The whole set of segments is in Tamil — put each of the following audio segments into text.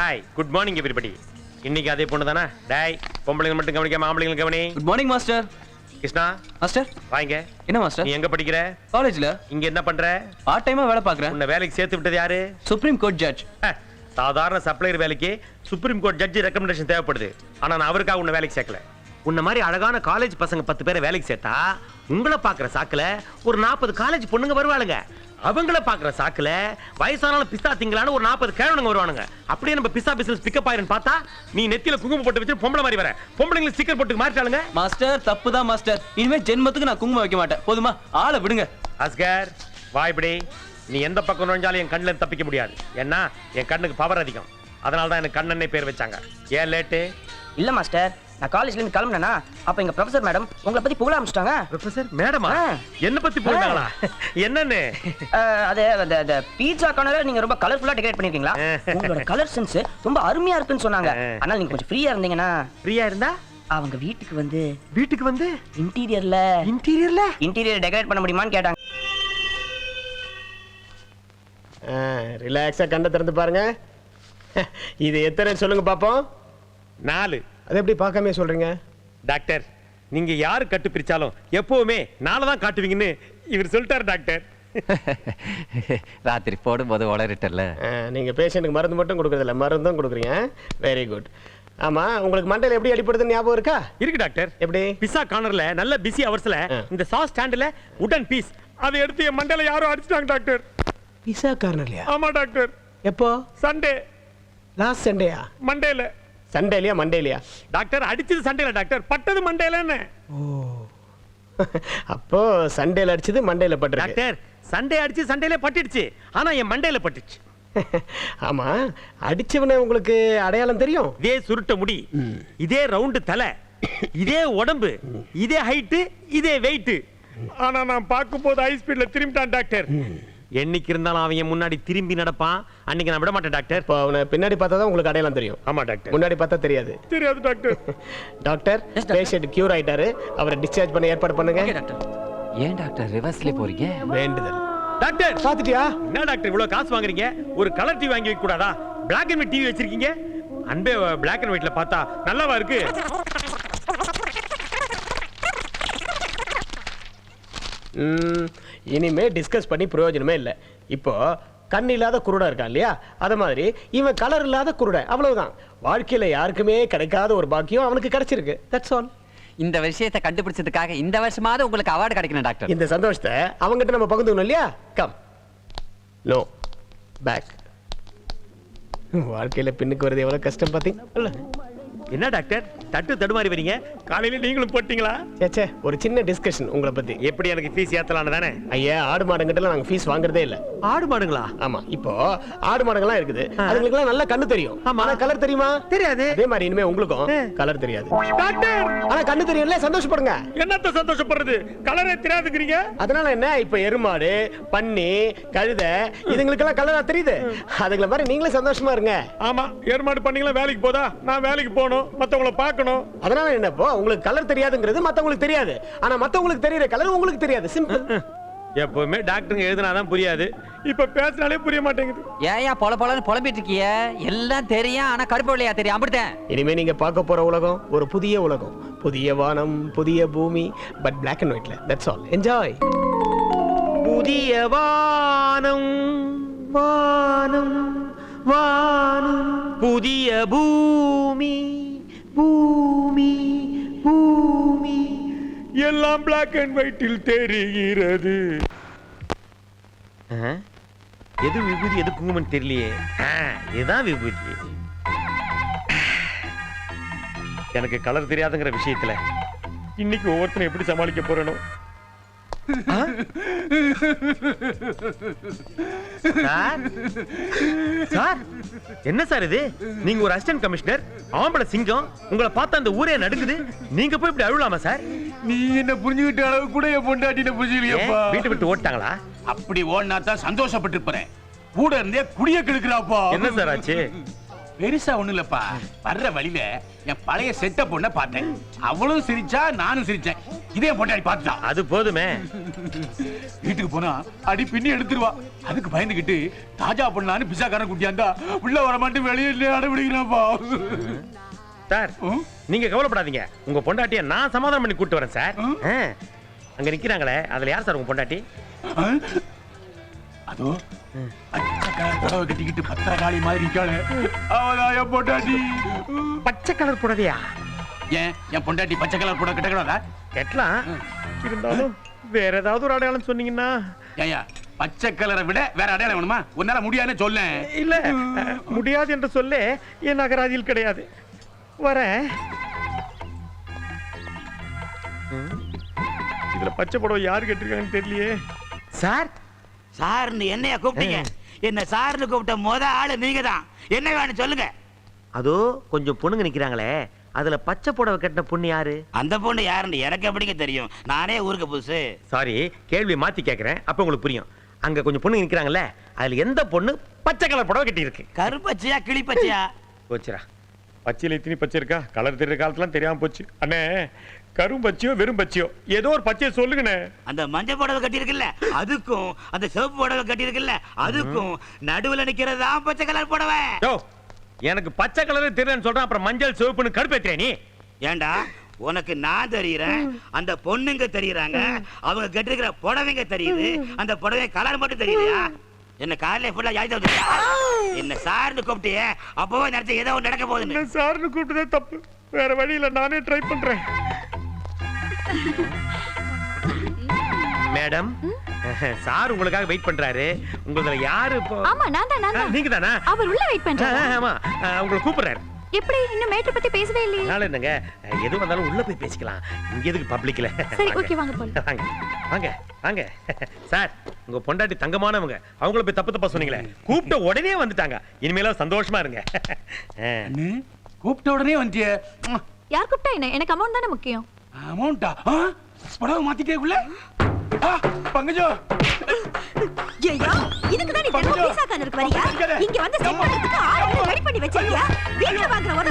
ஹாய் குட் மார்னிங் எவ்ரிபடி இன்னைக்கு அதே பொண்ணு தானே? டேய் பொம்பளைங்க மட்டும் கவனிக்காம ஆம்பளைங்க கவனி. Good morning master Krishna master வாங்க. என்ன மாஸ்டர் நீ எங்க படிக்கிற? காலேஜ்ல இங்க என்ன பண்ற? பார்ட் டைமா வேலை பார்க்கறேன். உன்னை வேலைக்கு சேர்த்து விட்டது யாரு? சுப்ரீம் கோர்ட் ஜட்ஜ் சாதாரண சப்ளையர் வேலைக்கு சுப்ரீம் கோர்ட் ஜட்ஜி ரெக்கமெண்டேஷன் தேவைப்படுது. ஆனா நான் அவருக்காக உன்னை வேலைக்கு சேர்க்கல. உன்ன மாதிரி அழகான காலேஜ் பசங்க பத்து பேரை வேலைக்கு சேர்த்தா உங்களை பாக்குற சாக்குல ஒரு நாற்பது காலேஜ் பொண்ணுங்க வருவாளுங்க. அவங்கள பாக்குற சாக்குல வயசானாலும் பிஸ்தா திங்களான ஒரு நாற்பது கேழனுங்க வருவானுங்க. அப்படியே நம்ம பிஸ்தா பிசினஸ் பிக்கப் ஆயிரும் பார்த்தா நீ நெத்தியில குங்குமம் போட்டு வச்சு பொம்பளை மாதிரி வர. பொம்பளைங்களை ஸ்டிக்கர் போட்டு மாறிட்டாளுங்க. மாஸ்டர் தப்பு தான் மாஸ்டர். இனிமே ஜென்மத்துக்கு நான் குங்குமம் வைக்க மாட்டேன். போதுமா? ஆளை விடுங்க. அஸ்கர் வா இப்படி நீ எந்த பக்கம் நுழைஞ்சாலும் என் கண்ணுல தப்பிக்க முடியாது. ஏன்னா என் கண்ணுக்கு பவர் அதிகம். அதனால தான் எனக்கு கண்ணனே பேர் வச்சாங்க. ஏன் லேட்டு? இல்ல மாஸ்டர். நான் காலேஜ்ல இருந்து கிளம்புனேனா அப்ப எங்க ப்ரொஃபசர் மேடம் உங்களை பத்தி புகழ ஆரம்பிச்சிட்டாங்க. ப்ரொஃபசர் மேடமா. என்ன பத்தி போறாங்களா என்னன்னு? அது அந்த அந்த பீட்சா கார்னரை நீங்க ரொம்ப கலர்ஃபுல்லா டெக்கரேட் பண்ணிருக்கீங்களா? உங்களோட கலர் சென்ஸ் ரொம்ப அருமையா இருக்குன்னு சொன்னாங்க. ஆ. ஆனால் நீங்க கொஞ்சம் ஃப்ரீயா இருந்தீங்கன்னா ஃப்ரீயா இருந்தா? அவங்க வீட்டுக்கு வந்து வீட்டுக்கு வந்து? இன்டீரியர்ல இன்டீரியர்ல இன்டீரியர் டெக்கரேட் பண்ண முடியுமான்னு கேட்டாங்க. ரிலாக்ஸாக கண்ணை திறந்து பாருங்க. இது எத்தனை சொல்லுங்க பார்ப்போம் நாலு. அது எப்படி பார்க்காம சொல்றீங்க? டாக்டர் நீங்க யாரு கட்டு பிரிச்சாலும் எப்பவுமே நாளை தான் காட்டுவீங்கன்னு இவர் சொல்லிட்டாரு டாக்டர். ராத்திரி போடும்போது உளறிட்டல நீங்க பேஷண்ட்டுக்கு மருந்து மட்டும் கொடுக்குறதில்ல மருந்தும் கொடுக்குறீங்க. வெரி குட் ஆமா உங்களுக்கு மண்டையில் எப்படி அடிப்படுதுன்னு ஞாபகம் இருக்கா? இருக்கு டாக்டர். எப்படி? பிஸா கார்னர்ல நல்ல பிஸி அவர்ஸ்ல. இந்த சாஸ் ஸ்டாண்ட்ல உடன் பீஸ் அதை எடுத்து என் மண்டையில யாரோ அடிச்சிட்டாங்க டாக்டர். பிசா கார்னர்லையா ஆமா டாக்டர். எப்போ? சண்டே லாஸ்ட் சண்டேயா மண்டேல சண்டேலையா மண்டேலையா டாக்டர் அடிச்சது சண்டேல டாக்டர். பட்டது மண்டேலன்னு அப்போ சண்டேல அடிச்சது மண்டேல பட்டிருக்கு. டாக்டர் சண்டே அடிச்சு சண்டேல பட்டுடுச்சு ஆனா என் மண்டையில பட்டுச்சு. ஆமா. அடிச்சவனை உங்களுக்கு அடையாளம் தெரியும்? இதே சுருட்ட முடி இதே ரவுண்டு தலை இதே உடம்பு இதே ஹைட்டு இதே வெயிட் ஆனா நான் பார்க்கும் போது ஹை ஸ்பீட்ல திரும்பிட்டான் டாக்டர். என்னைக்கு இருந்தாலும் அவன் முன்னாடி திரும்பி நடப்பான். அன்னைக்கு நான் விட மாட்டேன் டாக்டர். இப்போ அவனை பின்னாடி பார்த்தா தான் உங்களுக்கு அடையாளம் தெரியும். ஆமா டாக்டர். முன்னாடி பார்த்தா தெரியாது. தெரியாது டாக்டர். டாக்டர் பேஷண்ட் கியூர் ஆயிட்டாரு. அவரை டிஸ்சார்ஜ் பண்ண ஏற்பாடு பண்ணுங்க. டாக்டர். ஏன் டாக்டர் ரிவர்ஸ்ல போறீங்க? வேண்டுதல். டாக்டர்! பாத்துட்டியா என்ன டாக்டர் இவ்வளவு காசு வாங்குறீங்க? ஒரு கலர் டிவி வாங்கி வைக்க கூடாதா? பிளாக் அண்ட் ஒயிட் டிவி வச்சிருக்கீங்க? அன்பே பிளாக் அண்ட் ஒயிட்ல பார்த்தா நல்லாவா இருக்கு? இனிமே டிஸ்கஸ் பண்ணி பிரயோஜனமே இல்லை. இப்போ கண் இல்லாத குருடா இருக்கான் இல்லையா? அத மாதிரி இவன் கலர் இல்லாத குருடன் அவ்வளவுதான். வாழ்க்கையில யாருக்குமே கிடைக்காத ஒரு பாக்கியம் அவனுக்கு கிடைச்சிருக்கு. தட்ஸ் ஆல் இந்த விஷயத்தை கண்டுபிடிச்சதுக்காக இந்த வருஷமாவது உங்களுக்கு அவார்டு கிடைக்கணும் டாக்டர் இந்த சந்தோஷத்தை அவங்ககிட்ட நம்ம பகிர்ந்துக்கணும் இல்லையா? கம் நோ பேக் வாழ்க்கையில பின்னுக்கு வருது எவ்வளவு கஷ்டம் பாத்தீங்களா என்ன டாக்டர்? தட்டு தடுமாறி வரீங்க? காலையில நீங்களும் போட்டீங்களா? சேச்சே ஒரு சின்ன டிஸ்கஷன் உங்களை பத்தி. எப்படி எனக்கு ஃபீஸ் ஏத்தலாம்னு தானே? ஐயா ஆடு மாடுங்கிட்ட நாங்க ஃபீஸ் வாங்குறதே இல்ல. ஆடு மாடுங்களா? ஆமா இப்போ ஆடு மாடுகள்லாம் இருக்குது. அதுங்களுக்குலாம் நல்ல கண்ணு தெரியும். ஆமா. ஆனா கலர் தெரியுமா? தெரியாது. அதே மாதிரி இனிமே உங்களுக்கும் கலர் தெரியாது. டாக்டர்! ஆனா கண்ணு தெரியும்ல சந்தோஷப்படுங்க. என்னத்த சந்தோஷப்படுறது? கலரே தெரியாதுங்கிறீங்க? அதனால என்ன? இப்ப எருமாடு பன்னி கழுதை இதுங்களுக்கெல்லாம் கலரா தெரியுது. அதுங்கள மாதிரி நீங்களே சந்தோஷமா இருங்க. ஆமா ஏற்பாடு பண்ணீங்களா வேலைக்கு போதா? நான் வேலைக்கு போகணும். மத்தவங்கள பார்க்கணும். அதனால என்னப்போ உங்களுக்கு கலர் தெரியாதுங்கிறது மத்தவங்களுக்கு தெரியாது. ஆனா மத்தவங்களுக்கு தெரியுற கலர் உங்களுக்கு தெரியாது. சிம்பிள் எப்பவுமே டாக்டருங்க எழுதினாதான் புரியாது. இப்ப பேசினாலே புரிய மாட்டேங்குது. ஏன் பொல பொலன்னு புலம்பிட்டு இருக்கிய. எல்லாம் தெரியும் ஆனா கருப்பு வெள்ளையா தெரியும். அப்படித்தான் இனிமே நீங்க பார்க்க போற உலகம் ஒரு புதிய உலகம். புதிய வானம் புதிய பூமி பட் Black அண்ட் ஒயிட்ல தட்ஸ் ஆல் என்ஜாய் புதிய வானம் வானம் வானம். புதிய பூமி. பூமி பூமி. எல்லாம் பிளாக் அண்ட் ஒயிட்டில் தெரிகிறது. எது விபூதி எது குங்குமம் தெரியலையே. இதுதான் விபூதி. எனக்கு கலர் தெரியாதுங்கிற விஷயத்துல. இன்னைக்கு ஒவ்வொருத்தரும் எப்படி சமாளிக்க போறேனோ? சார். சார் என்ன சார் இது? நீங்க ஒரு அசிஸ்டன்ட் கமிஷனர் ஆம்பளை சிங்கம் உங்களை பார்த்தா அந்த ஊரே நடுங்குது. நீங்க போய் இப்படி அழுவலாமா சார்? நீ என்ன புரிஞ்சுக்கிட்ட அளவு கூட என் பொண்டாட்டின? புரிஞ்சுக்கலையப்பா வீட்டை விட்டு ஓட்டாங்களா அப்படி ஓடினா தான் சந்தோஷப்பட்டிருப்பேன். கூட இருந்தே குடிய கெடுக்கிறாப்பா. என்ன சார் ஆச்சு? பெருசா ஒண்ணு இல்லப்பா. வர்ற வழியில என் பழைய செட்ட பொண்ண பார்த்தேன். அவளும் சிரிச்சா நானும் சிரிச்சேன். இதே பொண்டாடி பார்த்துட்டா? அது போதுமே. வீட்டுக்கு போனா அடி பின்னி எடுத்துருவா. அதுக்கு பயந்துகிட்டு தாஜா பண்ணலான்னு பிசாக்காரன் குட்டியாந்தா உள்ள வர மாட்டேன் வெளியே அடபிடிக்கிறாப்பா சார்? நீங்க கவலைப்படாதீங்க. உங்க பொண்டாட்டிய நான் சமாதானம் பண்ணி கூட்டு வரேன் சார். அங்க நிக்கிறாங்களே அதுல யார் சார் உங்க பொண்டாட்டி? அதோ பச்சை கலர் புடவை கட்டிக்கிட்டு பத்திரகாளி மாதிரி இருக்காளே. அவதான் என் பொண்டாட்டி. பச்சை கலர் புடவையா? ஏன் என் பொண்டாட்டி பச்சை கலர் புடவை கிட்டக்கூடாதா? கெட்டலாம். இருந்தாலும் வேற ஏதாவது ஒரு அடையாளம் சொன்னீங்கன்னா. ஏயா பச்சை கலரை விட வேற அடையாளம் வேணுமா? உன்னால முடியாதுன்னு சொல்ல இல்ல முடியாது என்று சொல்ல என் அகராதியில் கிடையாது. வரேன். ம். இதுல பச்சை புடவை யாரு கேட்டிருக்காங்கன்னு தெரியலையே. சார் சார்னு என்னைய கூப்பிட்டீங்க. என்ன சார்னு கூப்பிட்ட முத ஆளு நீங்க தான் என்ன வேணும் சொல்லுங்க. அதோ கொஞ்சம் பொண்ணுங்க நிக்கிறாங்களே. அதுல பச்சை புடவை கட்டின பொண்ணு யாரு? அந்த பொண்ணு யாருன்னு எனக்கு எப்படிங்க தெரியும்? நானே ஊருக்கு புதுசு. சாரி கேள்வி மாத்தி கேக்குறேன். அப்ப உங்களுக்கு புரியும். அங்க கொஞ்சம் பொண்ணுங்க நிக்கிறாங்கல்ல அதுல எந்த பொண்ணு பச்சை கலர் புடவை கட்டி இருக்கு கருப்பச்சியா கிளிப்பச்சியா? போச்சுரா பச்சையில இத்தனி பச்சை இருக்கா? கலர் தெரியற காலத்துலாம் தெரியாம போச்சு. அண்ணே கரும் பச்சையோ வெறும் பச்சையோ ஏதோ ஒரு பச்சையை சொல்லுங்கண்ணே. அந்த மஞ்சள் புடவை கட்டியிருக்குல்ல அதுக்கும் அந்த சிவப்பு புடவை கட்டியிருக்குல்ல அதுக்கும் நடுவுல நிக்கிறது தான் பச்சை கலர் புடவை. யோ எனக்கு பச்சை கலர் தெரியலன்னு சொல்றேன் அப்புறம் மஞ்சள் சிவப்புன்னு கடுப்பேத்தியா நீ. ஏண்டா உனக்கு நான் தெரியுறேன் அந்த பொண்ணுங்க தெரியுறாங்க அவங்க கட்டிருக்கிற புடவைங்க தெரியுது அந்த புடவை கலர் மட்டும் தெரியலையா என்ன காலையில ஃபுல்லா யாய் வந்துட்டா என்ன சார்னு கூப்பிட்டியே அப்பவே நினைச்ச ஏதோ ஒன்று நடக்க போகுதுன்னு. சார்னு கூப்பிட்டதே தப்பு. வேற வழியில நானே ட்ரை பண்றேன். மேடம் சார் உங்களுக்காக வெயிட் பண்றாரு. உங்களதுல யாரு இப்போ? ஆமா நான் தான் நான் தான். நீங்க தானா? அவர் உள்ள வெயிட் பண்றாரு. ஆமா. உங்களை கூப்பிடுறாரு. எப்படி? இன்னும் மேட்டர் பத்தி பேசவே இல்லையே. அதனால என்னங்க எது வந்தாலும் உள்ள போய் பேசிக்கலாம். இங்க எதுக்கு பப்ளிக்ல சரி ஓகே வாங்க போலாம். வாங்க. வாங்க வாங்க. சார் உங்க பொண்டாட்டி தங்கமானவங்க அவங்கள போய் தப்பு தப்பா சொன்னீங்களே. கூப்பிட்ட உடனே வந்துட்டாங்க. இனிமேல சந்தோஷமா இருங்க. ஆ. அண்ணு, கூப்பிட்ட உடனே வந்துட்டியே. யார் கூப்பிட்டா என்ன? எனக்கு அமௌண்ட் தானே முக்கியம். அமௌண்டா புடவை மாத்திட்டே உள்ள ஆ, பங்கஜோ! ஐயா இதுக்கு தான் நீ தினமும் பங்கஜம். பீஸா கார்னருக்கு வரியா? பங்கஜம். இங்க வந்து செட் பண்றதுக்கு ஆளு ரெடி பண்ணி வச்சிருக்கியா? வீட்ல வாங்குற ஒரு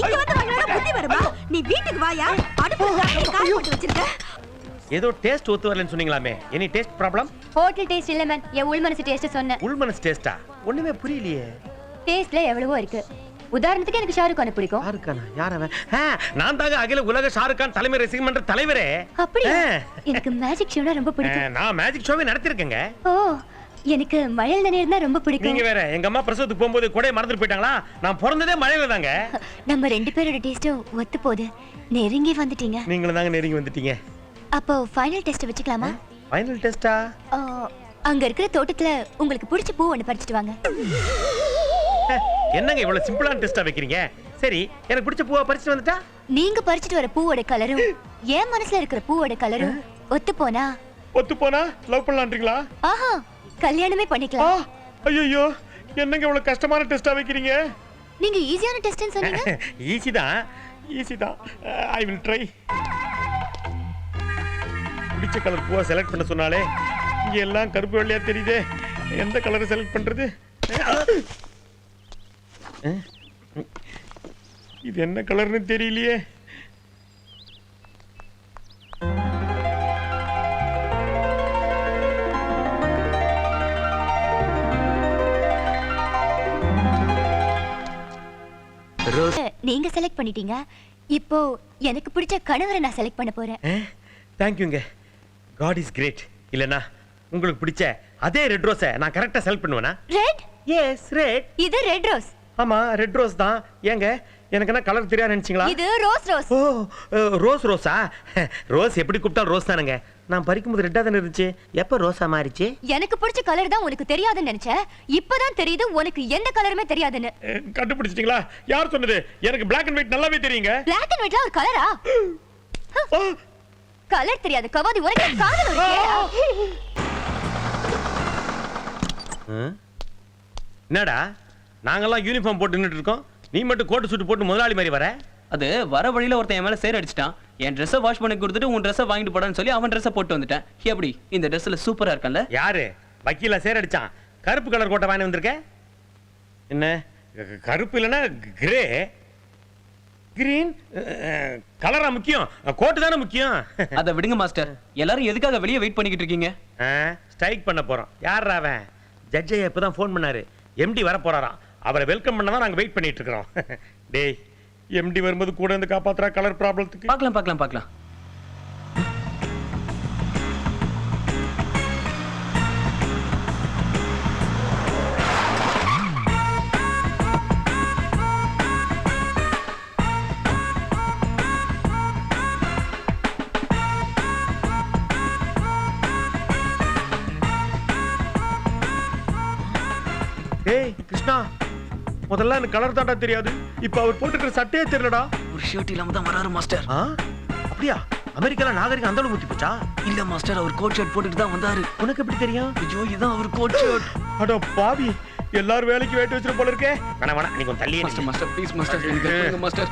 இங்க வந்து வாங்குற புத்தி வருமா? நீ வீட்டுக்கு வாயா? அடுப்பு காய் போட்டு வச்சிருக்க. ஏதோ டேஸ்ட் ஒத்து வரலன்னு சொன்னீங்களாமே. Any taste problem hotel taste இல்ல மேம் என் உள் மனசு டேஸ்ட் சொன்னேன். உள்மனஸ் டேஸ்டா ஒண்ணுமே புரியலையே. டேஸ்ட்ல எவ்வளவோ இருக்கு. உதாரணத்துக்கு எனக்கு ஷாருக் கான பிடிக்கும். யாருக்கானா யார் அவன்? நான் தாங்க அகில உலக ஷாருக் கான் தலைமை ரசிகம் மன்ற தலைவரே. அப்படியா. எனக்கு மேஜிக் ஷோனா ரொம்ப பிடிக்கும். நான் மேஜிக் ஷோவே நடத்திருக்கேங்க. ஓ எனக்கு மழையில் நினைவு ரொம்ப பிடிக்கும். நீங்க வேற எங்க அம்மா பிரசவத்துக்கு போகும்போது கூட மறந்துட்டு போயிட்டாங்களா? நான் பிறந்ததே மழையில தாங்க. நம்ம ரெண்டு பேரோட டேஸ்டும் ஒத்து போகுது. நெருங்கி வந்துட்டீங்க. நீங்களும் தாங்க நெருங்கி வந்துட்டீங்க. அப்போ ஃபைனல் டெஸ்ட் வச்சுக்கலாமா? ஃபைனல் டெஸ்டா அங்க இருக்கிற தோட்டத்துல உங்களுக்கு பிடிச்ச பூ ஒண்ணு பறிச்சிட்டு வாங்க. என்னங்க இவ்வளவு சிம்பிளான டெஸ்டா வைக்கிறீங்க? சரி எனக்கு பிடிச்ச பூவா பறிச்சுட்டு வந்துட்டா? நீங்க பறிச்சிட்டு வர பூவோட கலரும் என் மனசுல இருக்கிற பூவோட கலரும் ஒத்து போனா? ஒத்து போனா? லவ் பண்ணலான்றீங்களா? ஆஹா கல்யாணமே பண்ணிக்கலாம். ஐயோ என்னங்க இவ்வளவு கஷ்டமான டெஸ்டா வைக்கிறீங்க? நீங்க ஈஸியான டெஸ்ட்னு சொன்னீங்க. ஈஸி தான். ஈஸி தான். ஐ வில் ட்ரை பிடிச்ச கலர் பூவா செலக்ட் பண்ண சொன்னாலே இங்க எல்லாம் கருப்பு வெள்ளையா தெரியுதே. எந்த கலரை செலக்ட் பண்றது. இது என்ன கலர்னு தெரியலையே. நீங்க செலக்ட் பண்ணிட்டீங்க. இப்போ எனக்கு பிடிச்ச கணவரை நான் செலக்ட் பண்ண போறேன். தேங்க்யூங்க காட் இஸ் கிரேட் இல்லனா உங்களுக்கு பிடிச்ச அதே ரெட் ரோஸை நான் கரெக்டா செலக்ட் பண்ணுவேனா? ரெட் எஸ் ரெட் இது ரெட் ரோஸ் ஆமா ரெட் ரோஸ் தான். ஏங்க எனக்கு என்ன கலர் தெரியாது நினைச்சீங்களா? இது ரோஸ் ரோஸ் ஓ ரோஸ் ரோஸா ரோஸ் எப்படி கூப்பிட்டாலும் ரோஸ் தானுங்க. நான் பறிக்கும்போது ரெட்டா தானே இருந்துச்சு. எப்ப ரோஸா மாறிச்சு? எனக்கு பிடிச்ச கலர் தான் உனக்கு தெரியாதுன்னு நினைச்சேன். இப்பதான் தெரியுது உனக்கு எந்த கலருமே தெரியாதுன்னு. கண்டுபிடிச்சிட்டீங்களா? யார் சொன்னது? எனக்கு Black அண்ட் ஒயிட் நல்லாவே தெரியுங்க. பிளாக் அண்ட் ஒயிட்ல ஒரு கலரா கலர் தெரியாத. கவாதி உனக்கு காதல்? அஹ். என்னடா? நாங்கெல்லாம் யூனிஃபார்ம் போட்டு நின்னுட்டு இருக்கோம் நீ மட்டும் கோட்டு சூட்டு போட்டு முதலாளி மாதிரி வர. அது வர வழியில ஒருத்தன் என் மேல சேர் அடிச்சிட்டான். என் ட்ரெஸ்ஸை வாஷ் பண்ணி கொடுத்துட்டு உன் ட்ரெஸ்ஸை வாங்கிட்டு போடான்னு சொல்லி அவன் ட்ரெஸ்ஸை போட்டு வந்துட்டேன். எப்படி? இந்த ட்ரெஸ்ல சூப்பரா இருக்கல்ல யாரு? வக்கீல சேர் அடிச்சான். கருப்பு கலர் கோட்டை வாங்கி வந்திருக்க? என்ன? கருப்பு இல்லைன்னா கிரே கிரீன் கலரா முக்கியம். கோட்டு தானே முக்கியம். அதை விடுங்க மாஸ்டர் எல்லாரும் எதுக்காக வெளியே வெயிட் பண்ணிக்கிட்டு இருக்கீங்க? ஸ்ட்ரைக் பண்ண போறோம். யார் அவன்? ஜட்ஜை இப்பதான் ஃபோன் பண்ணாரு. எம்டி வர போறாராம். அவரை வெல்கம் பண்ண தான் நாங்க வெயிட் பண்ணிட்டு இருக்கிறோம். டேய் எம்டி வரும்போது கூட இருந்து காப்பாத்துறா கலர் ப்ராப்ளத்துக்கு பார்க்கலாம் பார்க்கலாம் பார்க்கலாம். முதல்ல எனக்கு கலர் தாண்டா தெரியாது. இப்போ அவர் போட்டுக்கிற சட்டையே தெரியலடா. ஒரு ஷர்ட் இல்லாம தான் வராரு மாஸ்டர் ஆ? அப்படியா? அமெரிக்கால நாகரிகம் அந்த அளவுக்கு ஊத்தி போச்சா இல்ல மாஸ்டர் அவர் கோட் ஷர்ட் போட்டுட்டு தான் வந்தாரு. உனக்கு எப்படி தெரியும்? ஐயோ இதான் அவர் கோட் ஷர்ட் அட பாவி. எல்லாரும் வேலைக்கு வேட்டு வச்சிரு போல இருக்கே. வேணா வேணா நீ கொஞ்சம் தள்ளியே மாஸ்டர். மாஸ்டர் ப்ளீஸ் மாஸ்டர் எனக்கு master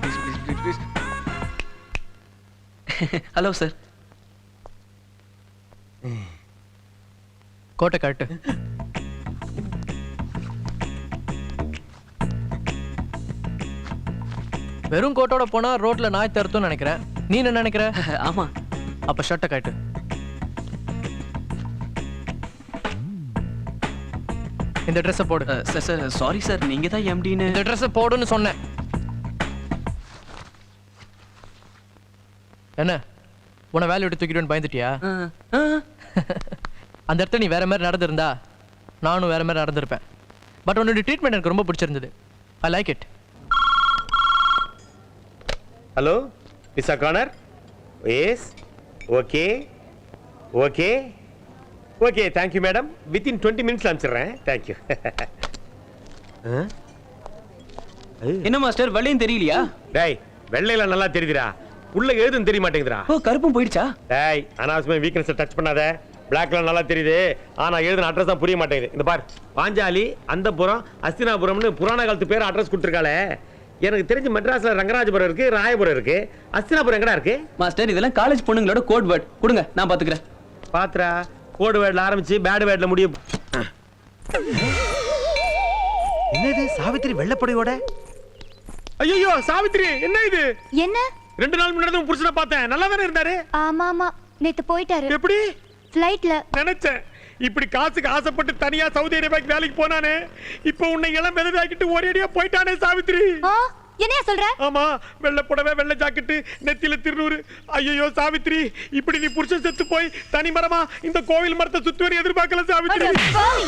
please please please please hello sir கோட்டை கட்டு வெறும் கோட்டோட போனா ரோட்ல நாய் தருத்தும்னு நினைக்கிறேன் நீ என்ன நினைக்கிற? ஆமா. அப்ப ஷர்ட்டை காட்டு இந்த ட்ரெஸ்ஸை போடு. சார் சார் சாரி சார் நீங்க தான் எம்டின்னு இந்த ட்ரெஸ்ஸை போடுன்னு சொன்னேன். என்ன? உன்னை வேலையை விட்டு தூக்கிட்டு பயந்துட்டியா? அந்த இடத்துல நீ வேற மாதிரி நடந்திருந்தா நானும் வேற மாதிரி நடந்திருப்பேன். பட் உன்னோட ட்ரீட்மெண்ட் எனக்கு ரொம்ப பிடிச்சிருந்தது. I like it hello miss corner yes okay okay okay thank you madam within twenty minutes அனுப்பிச்சிடுறேன். Thank you என்ன மாஸ்டர்? வெள்ளையும் தெரியலையா? டேய் வெள்ளையில நல்லா தெரியுதுடா. உள்ள எழுதுன்னு தெரிய மாட்டேங்குதுடா. ஓ கருப்பும் போயிடுச்சா? டேய் அனாவசியமா வீக்னஸ் டச் பண்ணாத. பிளாக்ல நல்லா தெரியுது. ஆனா எழுதின அட்ரஸ் தான் புரிய மாட்டேங்குது. இந்த பார் பாஞ்சாலி அந்தபுரம் அஸ்தினாபுரம்னு புராண காலத்து பேர் அட்ரஸ் கொடுத்துருக்காளே. எனக்கு தெரிஞ்சு மெட்ராஸ்ல ரங்கராஜபுரம் இருக்கு ராயபுரம் இருக்கு அஸ்தினாபுரம் எங்கடா இருக்கு? மாஸ்டர் இதெல்லாம் காலேஜ் பொண்ணுங்களோட கோட் வேர்ட் கொடுங்க நான் பாத்துக்கிறேன். பாத்ரா கோடு வேர்ட்ல ஆரம்பிச்சு பேடு வேர்ட்ல முடியும். என்னது சாவித்திரி வெள்ளப்படையோட? ஐயோ சாவித்திரி என்ன இது? என்ன? ரெண்டு நாள் முன்னாடி புருஷனை பார்த்தேன். நல்லா தானே இருந்தாரு? ஆமா ஆமா நேத்து போயிட்டாரு. எப்படி? ஃப்ளைட்ல நினைச்சேன். இப்படி காசுக்கு ஆசைப்பட்டு தனியா சவுதி அரேபியாக்கு வேலைக்கு போனானே இப்போ உன்னை இளம் விதவாக்கிட்டு ஒரேடியா போயிட்டானே சாவித்திரி என்னையா சொல்ற? ஆமா வெள்ளை புடவை வெள்ளை ஜாக்கெட்டு நெத்தியில திருநூறு. ஐயோ சாவித்திரி இப்படி நீ புருஷன் செத்து போய் தனி மரமா இந்த கோவில் மரத்தை சுத்தி வர எதிர்பார்க்கல பாவி.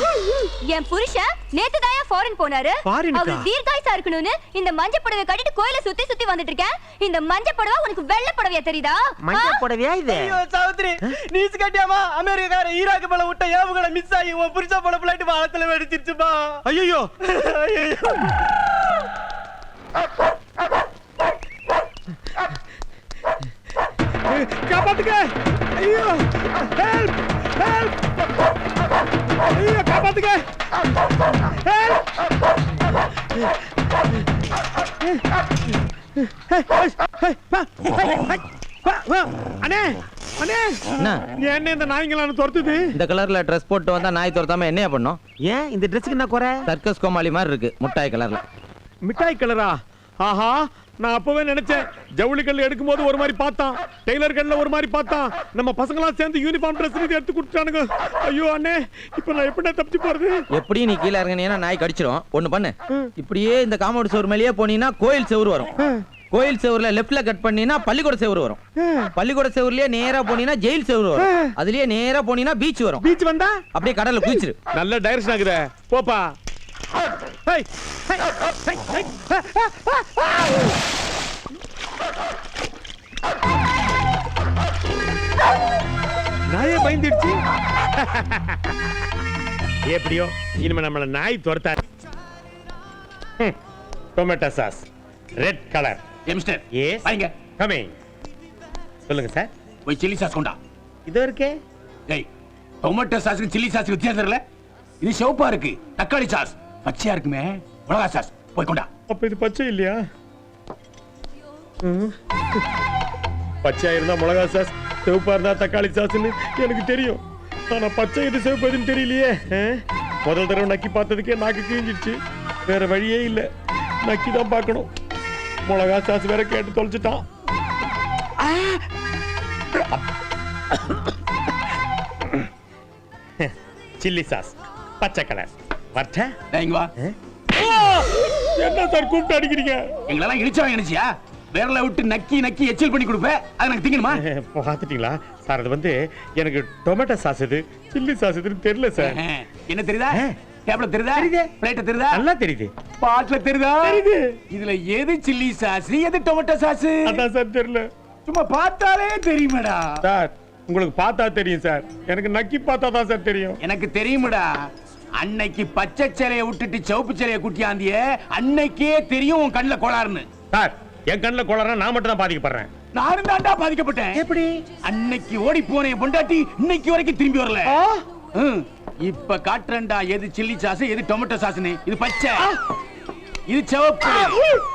என் புருஷன் நேத்து தான் ஃபாரின் போனாரு? அவர் தீர்காயுசா இருக்கணும்னு இந்த மஞ்சள் புடவை கட்டிட்டு கோயில சுத்தி சுத்தி வந்துட்டு இருக்கேன். இந்த மஞ்சள் புடவை உனக்கு வெள்ளை புடவையா தெரியுதா? ஆ? புடவையா இது? சாவித்ரி நீஸ் கட்டியாமா? அமெரிக்கார ஈராக்கு மேல விட்ட ஏவுகளை மிஸ் ஆகி உன் புரிச்சா போல பிளைட் வாழத்துல வெடிச்சிருச்சுப்பா. ஐயோ காப்பாத்துக்க ஐயோ ஹெல்ப் ஹெல்ப் ஐயோ காப்பாத்துக்க அண்ணே அண்ணே. என்ன என்ன இந்த நாய்ங்களான துரத்துது? இந்த கலர்ல ட்ரெஸ் போட்டு வந்தா நாய் துரத்தாம என்னையா பண்ணும்? ஏன் இந்த ட்ரெஸ்ஸுக்கு என்ன குறை? சர்க்கஸ் கோமாளி மாதிரி இருக்கு முட்டாய் கலர்ல மிட்டாய் கலரா? ஆஹா நான் அப்பவே நினைச்சேன். ஜவுளி கல்ல எடுக்கும்போது ஒரு மாதிரி பார்த்தான். டெய்லர் கல்ல ஒரு மாதிரி பார்த்தான். நம்ம பசங்களாம் சேர்ந்து யூனிஃபார்ம் ட்ரெஸ் எடுத்து கொடுத்துட்டானுங்க. ஐயோ அண்ணே இப்போ நான் எப்படி தப்பிச்சு போறது? எப்படி நீ கீழே இறங்கினீங்கன்னா நாய் கடிச்சிரும். ஒண்ணு பண்ணு. இப்படியே இந்த காம்பவுண்ட் செவர் மேலேயே போனீங்கன்னா கோயில் செவுரு வரும். கோயில் செவுர்ல லெஃப்ட்ல கட் பண்ணீங்கன்னா பள்ளிக்கூட செவுரு வரும். பள்ளிக்கூட செவுர்லயே நேரா போனீங்கன்னா ஜெயில் செவுரு வரும். அதுலயே நேரா போனீங்கன்னா பீச் வரும். பீச் வந்தா? அப்படியே கடல்ல குதிச்சிரு. நல்ல டைரக்ஷன் ஆகுதே. போப்பா. நாயே பயந்துடுச்சு. எப்படியோ இனிமே நம்மள நாய் துரத்தா tomato sauce red colour mister yes வாங்க. கமிங் சொல்லுங்க சார் போய் சில்லி சாஸ் கொண்டா. இதோ இருக்கே. டேய் டொமேட்டோ சாஸுக்கு சில்லி சாஸுக்கு வித்தியாசம் தெரியல இது சிவப்பா இருக்கு. தக்காளி சாஸ் பச்சையா இருக்குமே. மிளகா சாஸ் போய் கொண்டா. அப்ப இது பச்சை இல்லையா? ம். பச்சையா இருந்தா மிளகா சாஸ் சிவப்பா இருந்தா தக்காளி சாஸ்னு எனக்கு தெரியும். ஆனா பச்சை எது சிவப்பு எதுன்னு தெரியலையே ஆ? முதல் தடவை நக்கி பார்த்ததுக்கே நாக்கு கிழிஞ்சிடுச்சு. வேற வழியே இல்ல. நக்கி தான் பார்க்கணும். மிளகா சாஸ் வேற கேட்டு தொலைச்சிட்டான். சில்லி சாஸ் பச்சை கலர். வரட்ட டேய், இங்க வா. என்ன சார் கூப்பிட்டு அடிக்கிறீங்க? எங்களெல்லாம் இடிச்சவன் நினைச்சியா விரல விட்டு நக்கி நக்கி எச்சில் பண்ணி கொடுப்பேன் அதை எனக்கு திங்கணுமா? பார்த்துட்டீங்களா? சார் அது வந்து எனக்கு டொமேட்டோ சாஸ் இது சில்லி சாஸ் இதுன்னு தெரியல சார். என்ன தெரியுதா? டேப்ல தெரியுதா? பிளேட்ட தெரியுதா? நல்லா தெரியுது. பாட்டுல தெரியுதா? தெரியுது. இதுல எது சில்லி சாஸ் எது டொமேட்டோ சாஸ்? அதான் சார் தெரியல. சும்மா பார்த்தாலே தெரியுமேடா. சார் உங்களுக்கு பார்த்தா தெரியும் சார். எனக்கு நக்கி பார்த்தா தான் சார் தெரியும். எனக்கு தெரியுமேடா. அன்னைக்கு பச்சை சிலையை விட்டுட்டு சிவப்பு சிலையை குட்டியாந்திய அன்னைக்கே தெரியும் உன் கண்ணுல கோளாறுன்னு. சார் என் கண்ணில் குளறா நான் மட்டும் தான் பாதிக்கப்படுறேன் நானும் தாண்டா பாதிக்கப்பட்டேன். எப்படி? அன்னைக்கு ஓடி போன என் பொண்டாட்டி இன்னைக்கு வரைக்கும் திரும்பி வரல. ம், இப்ப காட்டுறேன்டா எது சில்லி சாஸ் எது டொமேட்டோ சாஸ்னு இது பச்சை. இது சிவப்பு.